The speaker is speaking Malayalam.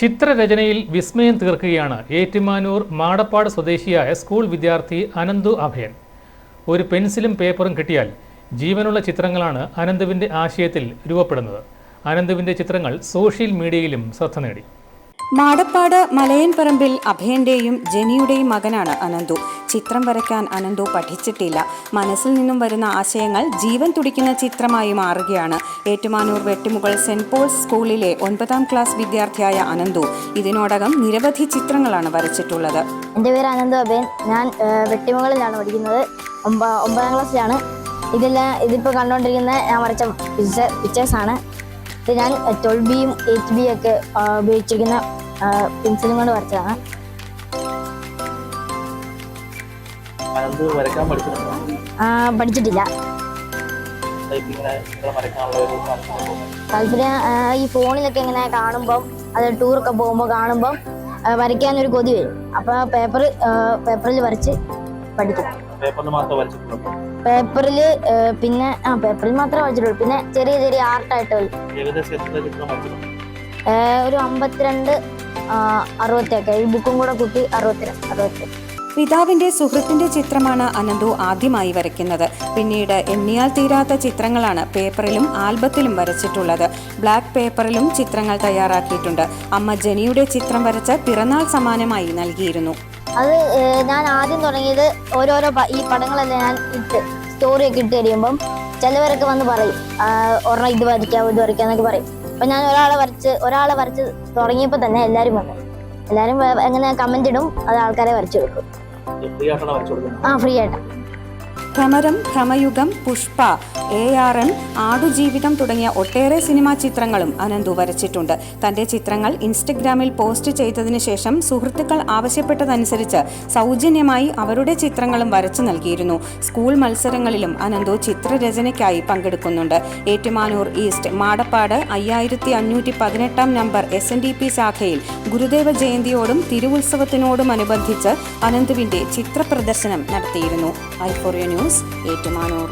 ചിത്രരചനയിൽ വിസ്മയം തീർക്കുകയാണ് ഏറ്റുമാനൂർ മാടപ്പാട് സ്വദേശിയായ സ്കൂൾ വിദ്യാർത്ഥി അനന്തു അഭയൻ. ഒരു പെൻസിലും പേപ്പറും കിട്ടിയാൽ ജീവനുള്ള ചിത്രങ്ങളാണ് അനന്തുവിന്റെ ആശയത്തിൽ രൂപപ്പെടുന്നത്. അനന്തുവിന്റെ ചിത്രങ്ങൾ സോഷ്യൽ മീഡിയയിലും ശ്രദ്ധ നേടി. മാടപ്പാട് മലയൻപറമ്പിൽ അഭയന്റെയും ജെനിയുടെയും മകനാണ് അനന്തു. ചിത്രം വരയ്ക്കാൻ അനന്തു പഠിച്ചിട്ടില്ല. മനസ്സിൽ നിന്നും വരുന്ന ആശയങ്ങൾ ജീവൻ തുടിക്കുന്ന ചിത്രമായി മാറുകയാണ്. ഏറ്റുമാനൂർ വെട്ടിമുകൾ സെന്റ് പോൾസ് സ്കൂളിലെ ഒൻപതാം ക്ലാസ് വിദ്യാർത്ഥിയായ അനന്തു. ഇതിനോടകം നിരവധി ചിത്രങ്ങളാണ് വരച്ചിട്ടുള്ളത്. എന്റെ പേര് അനന്തു അഭയൻ. ഞാൻ വെട്ടിമുകളിലാണ് പഠിക്കുന്നത്. ഒമ്പ ഒമ്പതാം ക്ലാസ്സിലാണ്. ഇതെല്ലാം ഇതിപ്പോൾ കണ്ടുകൊണ്ടിരിക്കുന്ന ഞാൻ വരച്ച പിക്ചേഴ്സാണ് ഇത് ഞാൻ ട്വൽവ് ബിയും എയ്റ്റ് ബി ഒക്കെ ഉപയോഗിച്ചിരിക്കുന്ന പെൻസിലും കൊണ്ട് വരച്ചതാണ്. പഠിച്ചിട്ടില്ല. താല്പര്യം. ഈ ഫോണിലൊക്കെ ഇങ്ങനെ കാണുമ്പം അത് ടൂറൊക്കെ പോകുമ്പോൾ കാണുമ്പം വരയ്ക്കാനൊരു കൊതി വരും. അപ്പോൾ പേപ്പർ പേപ്പറിൽ വരച്ച് പഠിക്കും. പേപ്പറിൽ പിന്നെ ആ പേപ്പറിൽ മാത്രമേ വരച്ചിട്ടുള്ളൂ. പിന്നെ ചെറിയ ചെറിയ ആർട്ടായിട്ട് ഒരു അമ്പത്തിരണ്ട് അറുപത്തിയൊക്കെ. ഈ ബുക്കും കൂടെ കൂട്ടി അറുപത്തിരണ്ട് അറുപത്തി പിതാവിന്റെ സുഹൃത്തിന്റെ ചിത്രമാണ് അനന്തു ആദ്യമായി വരയ്ക്കുന്നത്. പിന്നീട് എണ്ണിയാൽ തീരാത്ത ചിത്രങ്ങളാണ് പേപ്പറിലും ആൽബത്തിലും വരച്ചിട്ടുള്ളത്. ബ്ലാക്ക് പേപ്പറിലും ചിത്രങ്ങൾ തയ്യാറാക്കിയിട്ടുണ്ട്. അമ്മ ജനിയുടെ ചിത്രം വരച്ച് പിറന്നാൾ സമ്മാനമായി നൽകിയിരുന്നു. അത് ഞാൻ ആദ്യം തുടങ്ങിയത് ഓരോരോ ഈ പടങ്ങളെല്ലാം ഞാൻ ഇട്ട് സ്റ്റോറിയൊക്കെ ഇട്ട് കഴിയുമ്പം ചിലവരൊക്കെ വന്ന് പറയും. ഒരെണ്ണം ഇത് വരയ്ക്കാം ഇത് വരയ്ക്കാം എന്നൊക്കെ പറയും. അപ്പം ഞാൻ ഒരാളെ വരച്ച് ഒരാളെ വരച്ച് തുടങ്ങിയപ്പോൾ തന്നെ എല്ലാവരും വന്നു. എല്ലാവരും എങ്ങനെ കമന്റ് ഇടും അത് ആൾക്കാരെ വരച്ചു കൊടുക്കും. ആ ഫ്രീ ആയിട്ടാണ് Bhramaram Bramayugam Pushpa A R M Aadujeevitham തുടങ്ങിയ ഒട്ടേറെ സിനിമാ ചിത്രങ്ങളും അനന്തു വരച്ചിട്ടുണ്ട്. തന്റെ ചിത്രങ്ങൾ ഇൻസ്റ്റഗ്രാമിൽ പോസ്റ്റ് ചെയ്തതിനു ശേഷം സുഹൃത്തുക്കൾ ആവശ്യപ്പെട്ടതനുസരിച്ച് സൗജന്യമായി അവരുടെ ചിത്രങ്ങളും വരച്ചു നൽകിയിരുന്നു. സ്കൂൾ മത്സരങ്ങളിലും അനന്തു ചിത്രരചനയ്ക്കായി പങ്കെടുക്കുന്നുണ്ട്. ഏറ്റുമാനൂർ ഈസ്റ്റ് മാടപ്പാട് അയ്യായിരത്തി അഞ്ഞൂറ്റി പതിനെട്ടാം number S N D P ശാഖയിൽ ഗുരുദേവ ജയന്തിയോടും തിരുവുത്സവത്തിനോടുമനുബന്ധിച്ച് അനന്തുവിന്റെ ചിത്രപ്രദർശനം നടത്തിയിരുന്നു. Euphoria news Ettumanoor.